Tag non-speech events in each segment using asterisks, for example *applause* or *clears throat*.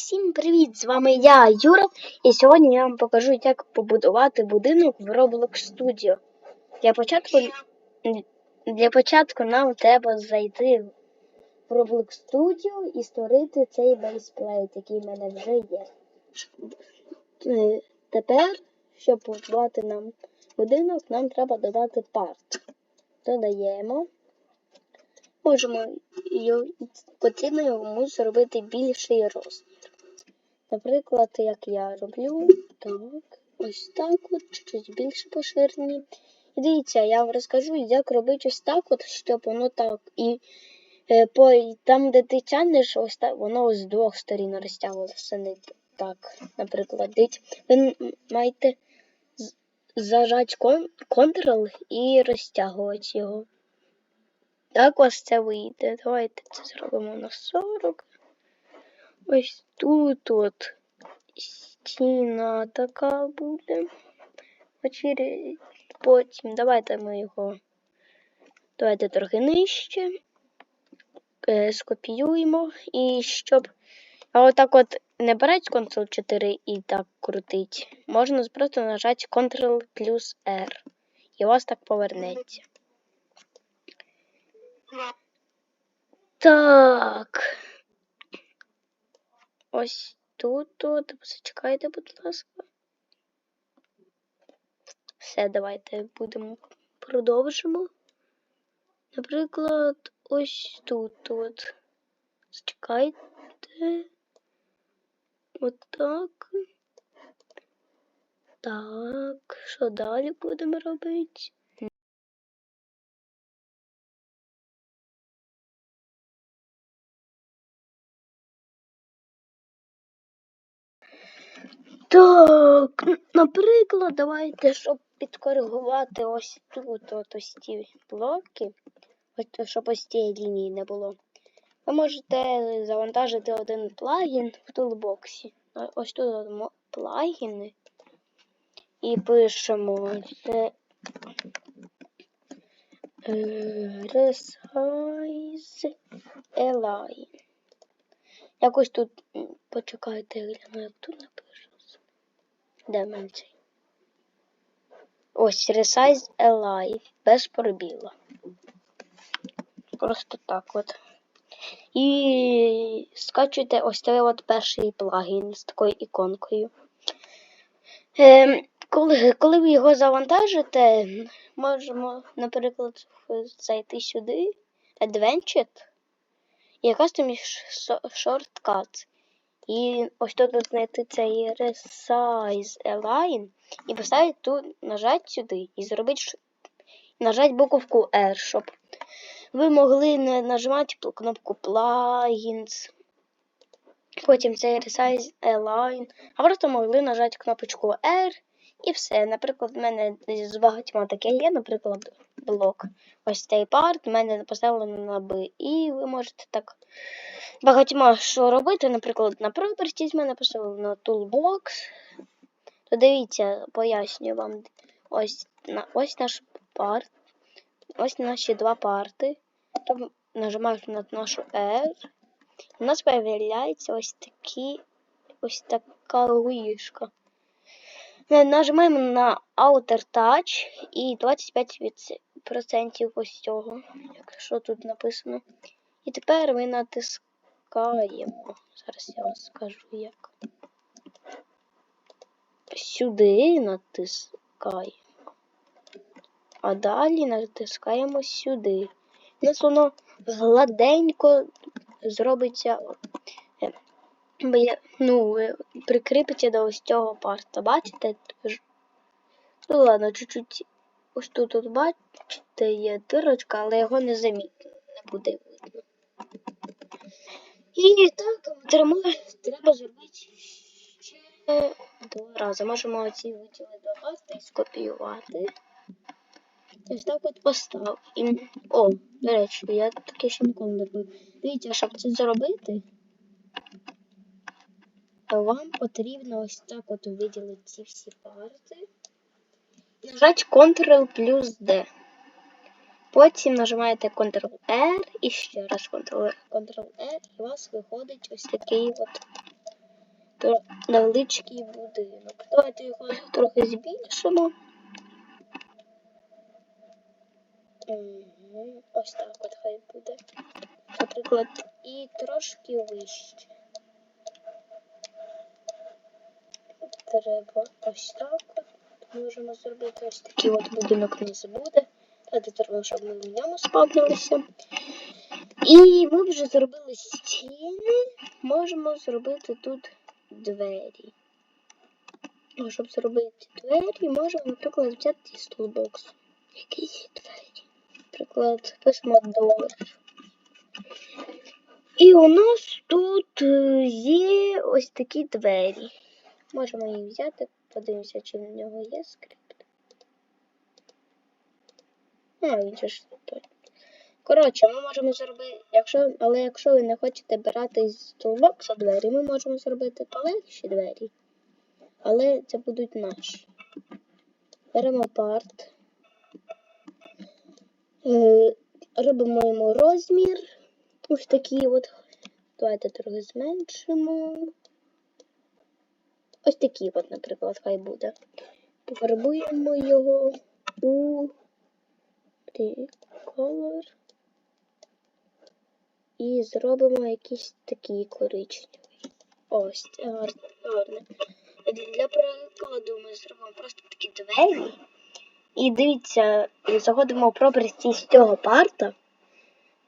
всім привіт! З вами я, Юра, і сьогодні я вам покажу, як побудувати будинок в Roblox Studio. Для початку, для початку нам треба зайти в Roblox Studio і створити цей бейсплейт, який в мене вже є. Е, Тепер, щоб побудувати нам будинок, нам треба додати парт. Додаємо. Можемо потрібно йому зробити більший розмір. Наприклад, як я роблю, так, ось так от, чуть більше поширені. І дивіться, я вам розкажу, як робити ось так, от, щоб воно так. І е, по, там, де ти тягнеш, ось так, воно з двох сторін розтягувалося. Не так, наприклад, дивіться, ви маєте зажати Ctrl і розтягувати його. Так ось це вийде. Давайте це зробимо на 40. Ось тут от стіна така буде. Потім давайте ми його. Давайте трохи нижче. Е, скопіюємо. І щоб. А отак от не брати Ctrl 4 і так крутить. Можна просто нажати Ctrl плюс R. І вас так повернеться. Так. Ось тут от. Зачекайте, будь ласка. Все, давайте будемо продовжимо. Наприклад, ось тут от. Зачекайте. Отак. Так, що далі будемо робити? Так, наприклад, давайте, щоб підкоригувати ось тут от ось ці блоки, щоб ось цієї лінії не було. Ви можете завантажити один плагін в тулбоксі. Ось тут плагіни. І пишемо це е, resize align. Якось тут почекайте, гляну, як тут напишеться. Де? Ось Resize Alive без пробіла. Просто так от. І скачуйте ось цей от перший плагін з такою іконкою. Ем, коли, коли ви його завантажите, можемо, наприклад, зайти сюди, Adventure, і custom shortcut. І ось тут знайти цей Resize Align і поставити тут, нажати сюди і зробити нажати буковку R, щоб ви могли не нажимати кнопку Plugins, потім цей Resize Align, а просто могли нажати кнопочку R і все. Наприклад, в мене з багатьма таке є, наприклад, блок. Ось цей парт в мене поставлено на B. І ви можете так багатьма що робити. Наприклад, на Properties мене поставлено на Toolbox. То дивіться, пояснюю вам. Ось, на, ось наш парт. Ось наші два парти. Там нажимаєш на нашу R. У нас з'являється ось такі, ось така лишка. Нажимаємо на Outer Touch і 25% ось цього, якщо тут написано. І тепер ми натискаємо. Зараз я вам скажу як. Сюди натискаємо. А далі натискаємо сюди. У нас воно гладенько зробиться. е, Ну, е, прикріпиться до ось цього парта. Бачите? Ну ладно, чуть-чуть. Ось тут от бачите, є дирочка, але його не замітно, не буде. І так, треба, треба зробити ще два рази. Можемо оці виділи додати і скопіювати. Ось так от постав. І... О, до речі, я таке ще ніколи не робив. Дивіться, щоб це зробити, то вам потрібно ось так от виділити ці всі парти. Нажати Ctrl плюс D. Потім нажимаєте Ctrl-R і ще раз Ctrl-R, Ctrl-R, і у вас виходить ось такий от невеличкий будинок. Давайте його трохи збільшимо. Ось так от хай буде. Наприклад, і трошки вище. Треба ось так от. Можемо зробити ось такий от будинок у нас буде. Давайте треба, щоб ми в ньому спавнилися. І ми вже зробили стіни. Можемо зробити тут двері. Щоб зробити двері, можемо, наприклад, взяти з тулбоксу. Якісь двері. Наприклад, письмо door. І у нас тут е, є ось такі двері. Можемо їх взяти, подивимося, чи в нього є скрипт. А, він же ж той. Коротше, ми можемо зробити, якщо, але якщо ви не хочете брати з тулбокса двері, ми можемо зробити полегші двері. Але це будуть наші. Беремо парт. Е, робимо йому розмір. Ось такий от. Давайте трохи зменшимо. Ось такий от, наприклад, хай буде. Пофарбуємо його у color. І зробимо якийсь такий коричневий. Ось, гарно. гарно. Для прикладу ми зробимо просто такі двері. І дивіться, заходимо в пропорції з цього парта.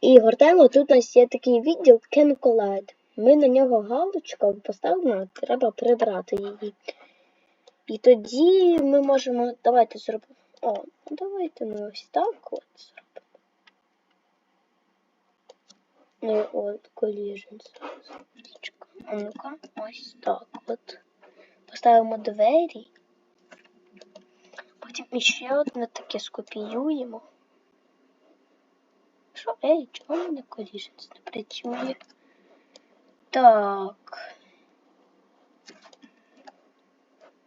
І гортаємо, тут у нас є такий відділ Can Collide. Ми на нього галочку поставимо, треба прибрати її. І тоді ми можемо. Давайте зробимо. О, ну давайте ми ось так от зробимо. Ну, от. Секундочку. А ну-ка, ось так от. Поставимо двері. Потім ще одне таке скопіюємо. Що, ей, чого мене collisions не працює? Так.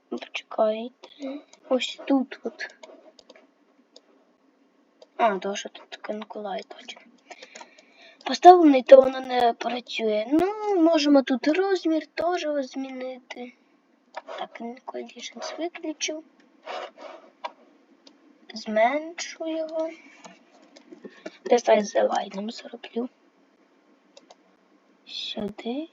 Почекайте. Ось тут от. А, то що тут канкулай точно. Поставлений, то воно не працює. Ну, можемо тут розмір теж змінити. Так, Collisions виключу. Зменшу його. Десай з лайном зроблю. Сюди.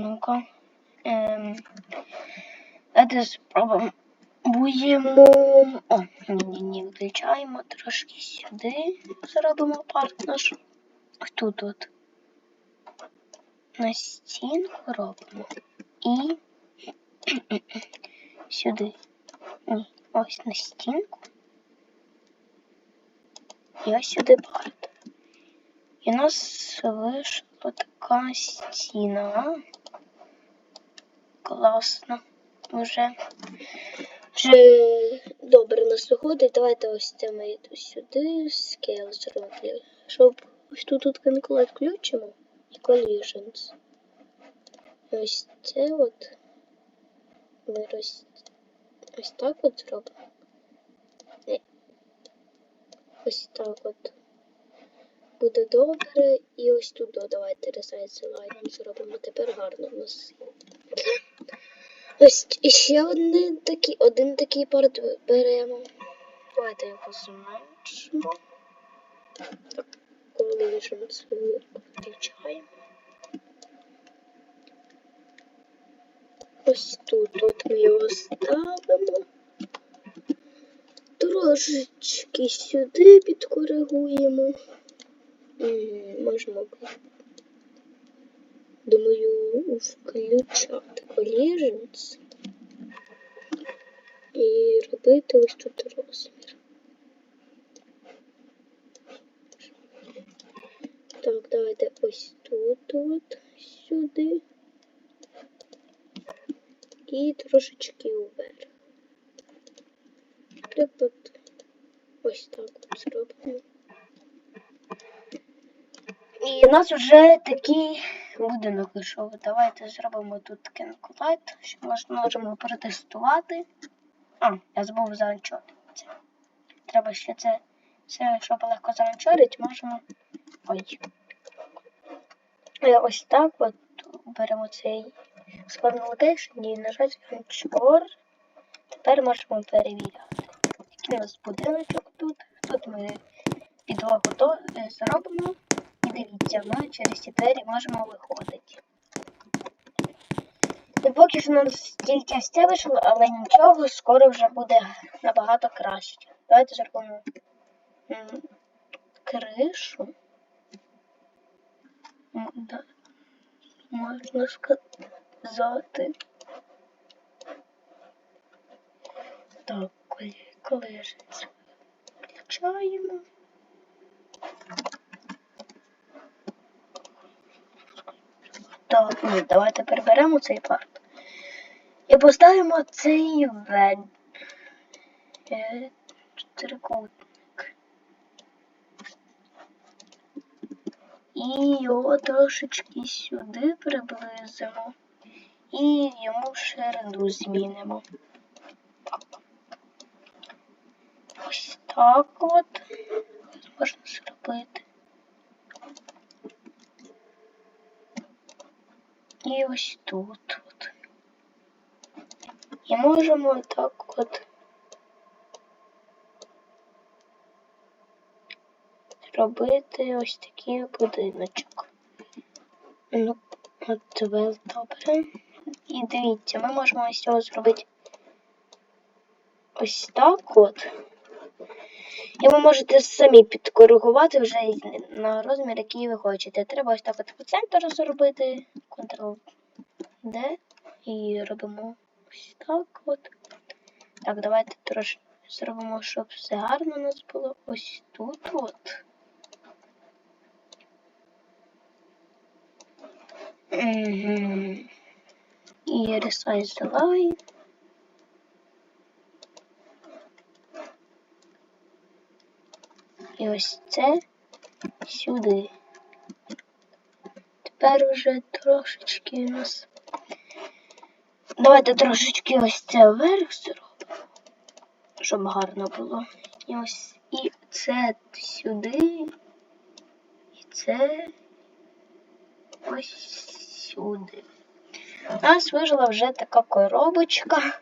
Ну-ка. Ем, давайте спробуємо. О, ні-ні-ні, виключаємо трошки сюди. Зробимо парт наш. Тут от. На стінку робимо. І *clears throat* сюди. Ось на стінку. І ось сюди парт. І у нас вийшла така стіна. Класно. Вже. Вже добре нас виходить. Давайте ось це ми сюди скейл зроблю. Щоб ось тут тут канкулет включимо і collisions. Ось це от ми роз... ось так от зробимо. Ось так от. Буде добре. І ось тут давайте ресайз лайном зробимо. Тепер гарно в нас. Ось ще один такий, один такий парт беремо. Давайте його зменшимо. Так, collisions включаємо. Ось тут от ми його ставимо. Трошечки сюди підкоригуємо. М, Можемо, думаю, включати collisions і робити ось тут розмір. Так, давайте ось тут от сюди. І трошечки вверх. Наприклад, ось так от зробимо. І у нас вже такий будинок вийшов. Давайте зробимо тут кенкулайт, що можна можемо протестувати. А, я забув заанчотити це. Треба ще це Це, щоб легко замочорити, можемо. Ой. Е, Ось так от беремо цей spawn location і нажати Anchor. Тепер можемо перевіряти. Який у нас будиночок тут. Тут ми підлогу е, зробимо. Дивіться, ми через ці двері можемо виходити. І поки що нам тільки ось вийшло, але нічого, скоро вже буде набагато краще. Давайте зробимо кришу. Можна сказати. Так, коли, коли ж це включаємо. Так, ні, давайте переберемо цей парт. І поставимо цей вен. Е, Трикутник. І його трошечки сюди приблизимо. І йому ширину змінимо. Ось так от можна зробити. І ось тут от. І можемо так от зробити ось такий будиночок. Ну, от тебе добре. І дивіться, ми можемо ось цього зробити ось так от. І ви можете самі підкоригувати вже на розмір, який ви хочете. Треба ось так от по центру зробити. Ctrl-D. І робимо ось так от. Так, давайте трошки зробимо, щоб все гарно у нас було ось тут от. Угу. І resize the line. І ось це сюди. Тепер вже трошечки нас. Давайте трошечки ось це вверх зробимо, щоб гарно було. І ось і це сюди. І це ось сюди. У нас вижила вже така коробочка.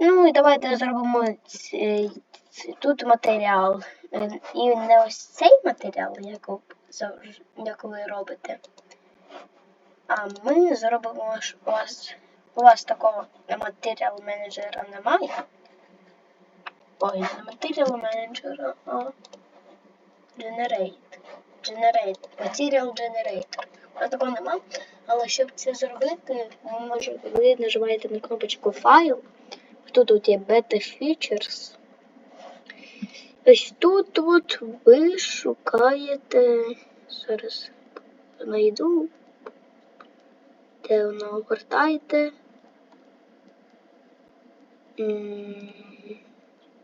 Ну і давайте зробимо цей, тут матеріал. Е, І не ось цей матеріал, як, як ви робите. А ми зробимо, що у вас, у вас такого матеріал менеджера немає. Ой, не матеріал менеджера, а Generate. Generate. Material Generator. У нас такого нема. Але щоб це зробити, ви, нажимаєте на кнопочку Файл. Тут от є Beta Features. Ось тут от ви шукаєте. Зараз знайду. Де воно огортаєте.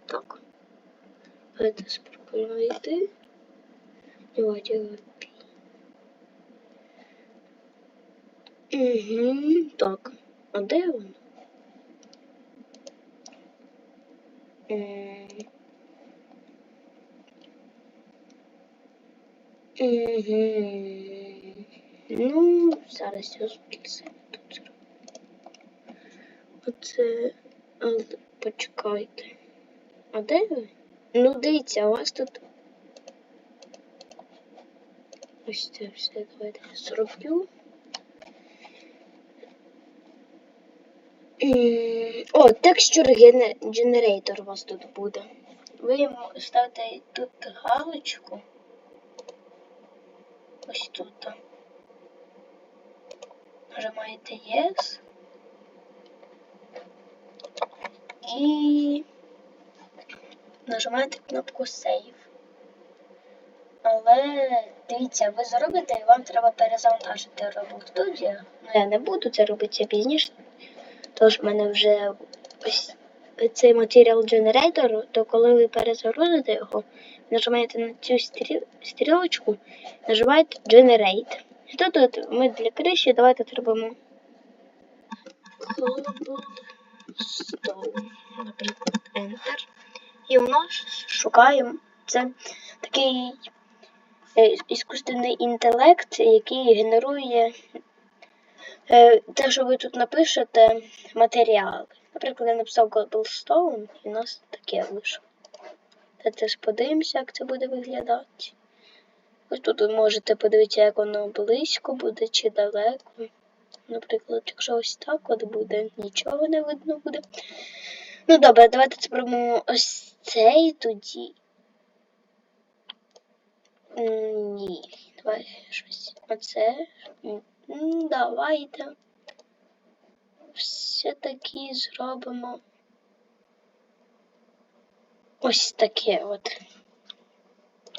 Так. Давайте спробуємо йти. Давайте Угу, так. А де він? М. Угу. Ну, зараз я це тут зроблю. Оце. Але почекайте. А де ви? Ну, дивіться, у вас тут. Ось це все давайте я зроблю. О, Gene- Generator у вас тут буде. Ви ставите тут галочку. Ось тут. Нажимаєте Yes. І нажимаєте кнопку Save. Але дивіться, ви зробите і вам треба перезавантажити Roblox Studio. Ну я не буду це робити пізніше. Тож в мене вже ось цей Material Generator, то коли ви перезагрузите його, нажимаєте на цю стрі- стрілочку, нажимаєте Generate. І тут от ми для криші давайте зробимо Cobblestone, наприклад, Enter. І нас шукаємо Це такий е, іскусственний інтелект, який генерує е, те, що ви тут напишете, матеріали. Наприклад, я написав Cobblestone, і у нас таке вийшло. Давайте подивимося, як це буде виглядати. Ось тут ви можете подивитися, як воно близько буде чи далеко. Наприклад, якщо ось так от буде, нічого не видно буде. Ну добре, давайте спробуємо ось цей тоді. Ні, давай щось. Оце. Давайте. Все-таки зробимо. Ось таке от.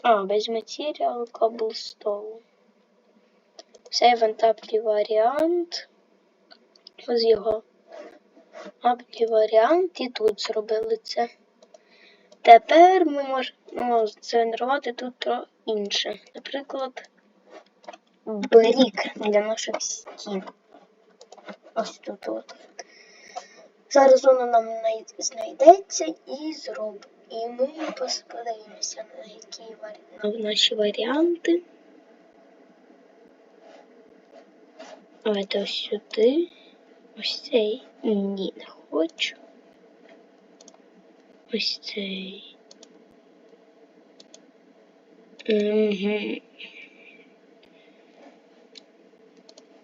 А, без матеріал cobblestone. And apply варіант. Ось його apply варіант і тут зробили це. Тепер ми можемо згенерувати тут інше. Наприклад, брік для наших стін. Ось тут от. Зараз воно нам знайдеться і зробить. І ми подивимося на які варі... на наші варіанти. Давайте ось сюди. Ось цей. Ні, не хочу. Ось цей. Угу.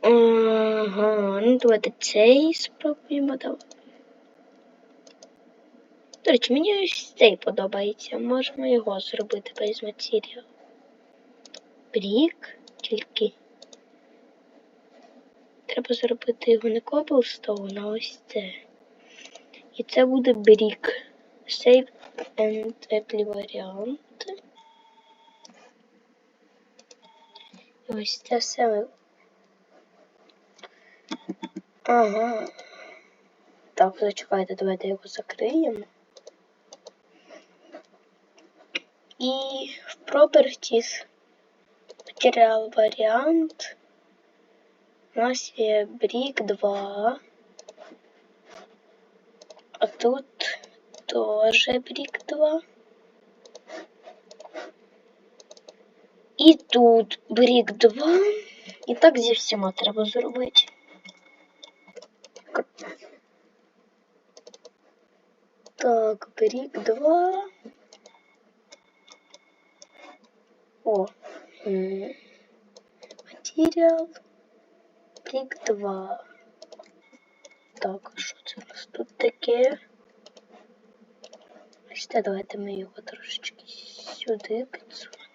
Ага, ну давайте цей спробуємо давати. До речі, мені ось цей подобається. Можемо його зробити без матеріалу. Брік, тільки. Треба зробити його не cobblestone, а ось це. І це буде брік. Save and apply варіант. І ось це все. Ага. Так, зачекайте, давайте його закриємо. І в Properties матеріал варіант. У нас є брік 2. А тут теж брік 2. І тут брік 2. І так зі всіма треба зробити. Так, брік 2. О. Матеріал. Брік 2. Так, що це у нас тут таке? Ось це давайте ми його трошечки сюди підсунемо.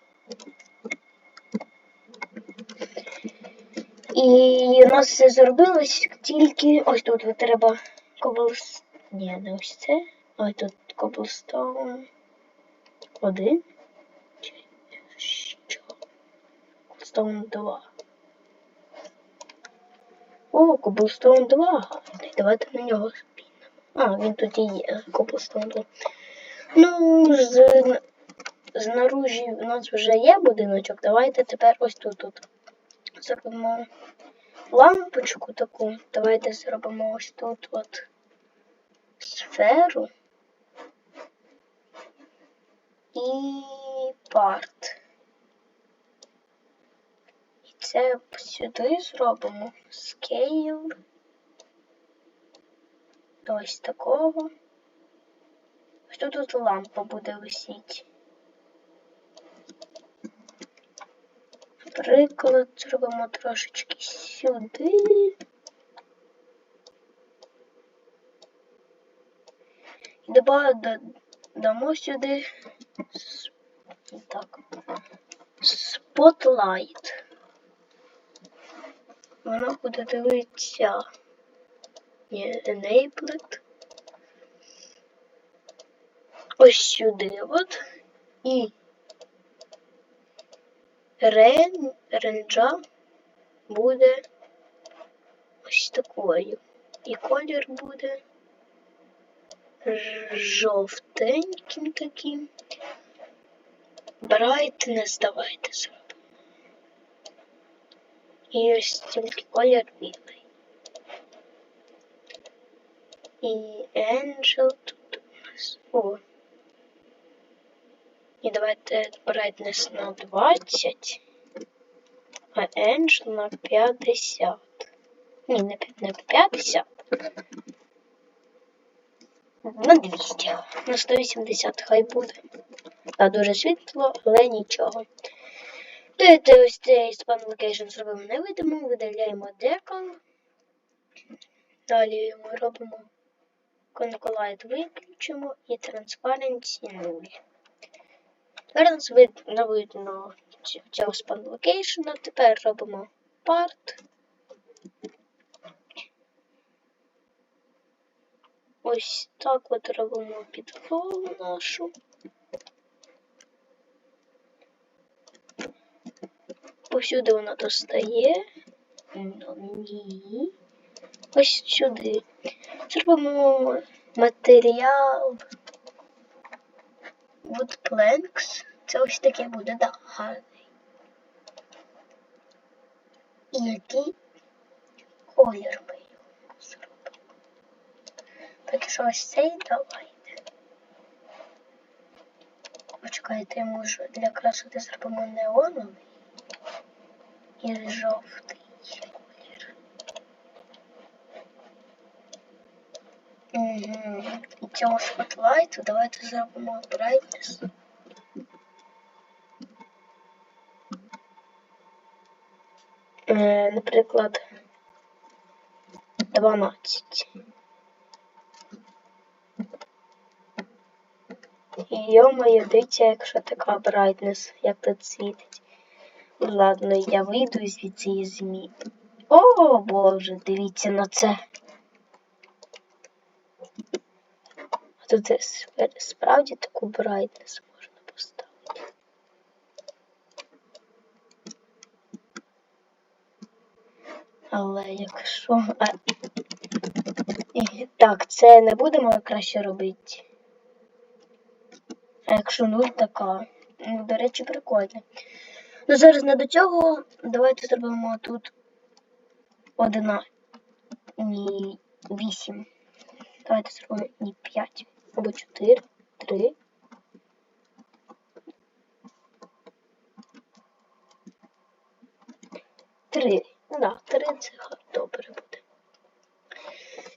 І у нас все зробилось тільки ось тут треба коблс. Ні, не ось це. Ось тут коблстоун. Один. Чи що? Коблстоун 2. О, Коблстоун 2 гарний. Давайте на нього спінемо. А, він тут і є, Коблстоун 2. Ну, з, знаружі у нас вже є будиночок. Давайте тепер ось тут, тут зробимо лампочку таку. Давайте зробимо ось тут от сферу. і парт. Це сюди зробимо scale. Ось такого. Ось тут лампа буде висіти. Наприклад, зробимо трошечки сюди. І доба- дамо сюди так, спотлайт. Вона буде дивитися. Ні, enabled. Ось сюди от. І рен, ренджа буде ось такою. І колір буде жовтеньким таким. Брайтнес давайте зробимо. І ось тільки колір білий. І Angel тут у нас. О. І давайте brightness на 20, а Engine на 50. Ні, не п'ят- 50. На 200. На 180 хай буде. А дуже світло, але нічого. Давайте ось цей span location зробимо невидимим, видаляємо декал. Далі ми робимо Concolight виключимо і Transparency 0. Тепер нас видно, видно цього span location. Тепер робимо part. Ось так от робимо підлогу нашу. Повсюди вона достає. Ні. Ось сюди. Зробимо матеріал. Wood planks. Це ось таке буде, да, гарний. І який колір ми його зробимо. Так що ось цей давайте. Почекайте, може для красоти зробимо неоновий і жовтий колір. Угу. І цього спотлайту давайте зробимо. Е, наприклад, 12. Йо-моє, дивіться, якщо така brightness, як тут світить. Ладно, я вийду звідси і змі. О, боже, дивіться на це. А тут сп- справді таку brightness можна поставити. Але якщо. А... Так, це не будемо краще робити. А якщо нуль така. Ну, до речі, прикольно. Ну, зараз не до цього. Давайте зробимо тут одна. Ні, вісім. Давайте зробимо не п'ять. Або чотири, три. Три. Да, три це добре буде.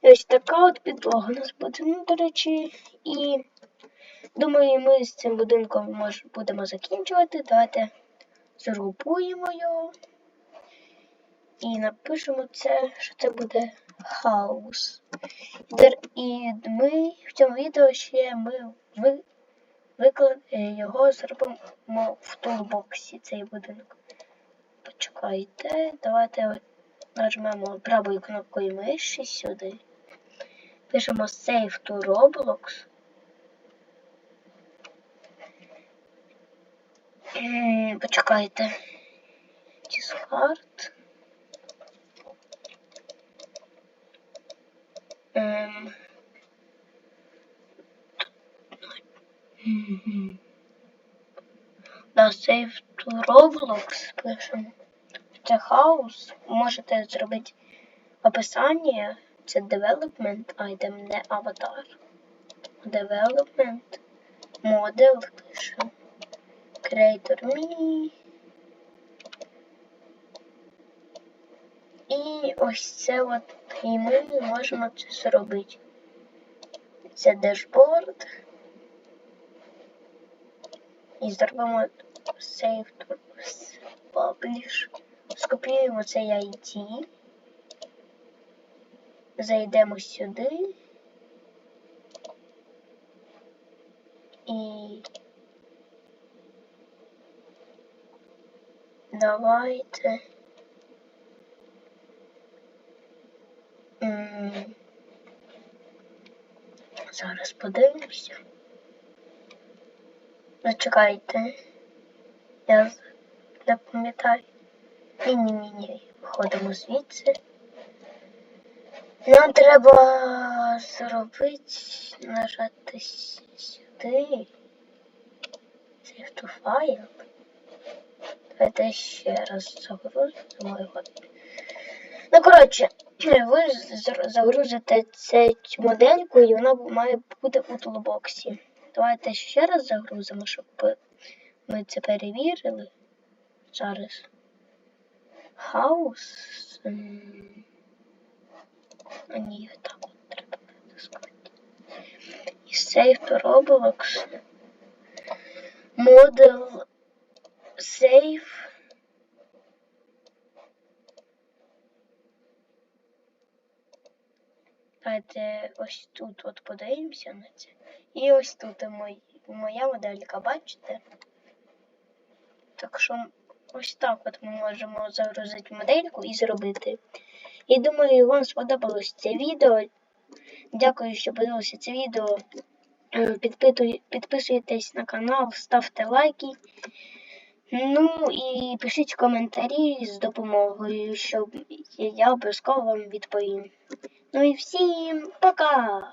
І ось така от підлога у нас буде. Ну, до речі, і думаю, ми з цим будинком мож, будемо закінчувати. Давайте згрупуємо його і напишемо це, що це буде. Дер- І ми в цьому відео ще ми ви, виклад, е, його зробимо в тулбоксі цей будинок. Почекайте, давайте нажмемо правою кнопкою миші сюди. Пишемо Save to Roblox. М, Почекайте. Discard. Ем. Да, Save to Roblox пишемо. Це хаус. Можете зробити описання. Це development item, не аватар. Development. Model пишемо. Creator Me. І ось це от і ми можемо це зробити. Це дешборд. І зробимо Save to Publish. Скопіюємо цей ID. Зайдемо сюди. І давайте. Зараз подивимося. Зачекайте. Я з- не пам'ятаю. Ні-ні-ні, виходимо звідси. Нам треба зробити, нажати сюди. Save to file. Давайте ще раз загрузимо його. Ну, коротше, *clears throat* ви загрузите цю модельку, і вона має бути у тулбоксі. Давайте ще раз загрузимо, щоб Ми це перевірили. Зараз. Хаус. А ні, так от треба натискати. І сейф to Roblox. Модел сейф. Давайте ось тут от подивимося на це. І ось тут мой, моя моделька, бачите? Так що ось так от ми можемо загрузити модельку і зробити. І думаю, вам сподобалось це відео. Дякую, що подивилися це відео. Е, Підписуйтесь на канал, ставте лайки. Ну і пишіть коментарі з допомогою, щоб я обов'язково вам відповім. Ну і всім пока!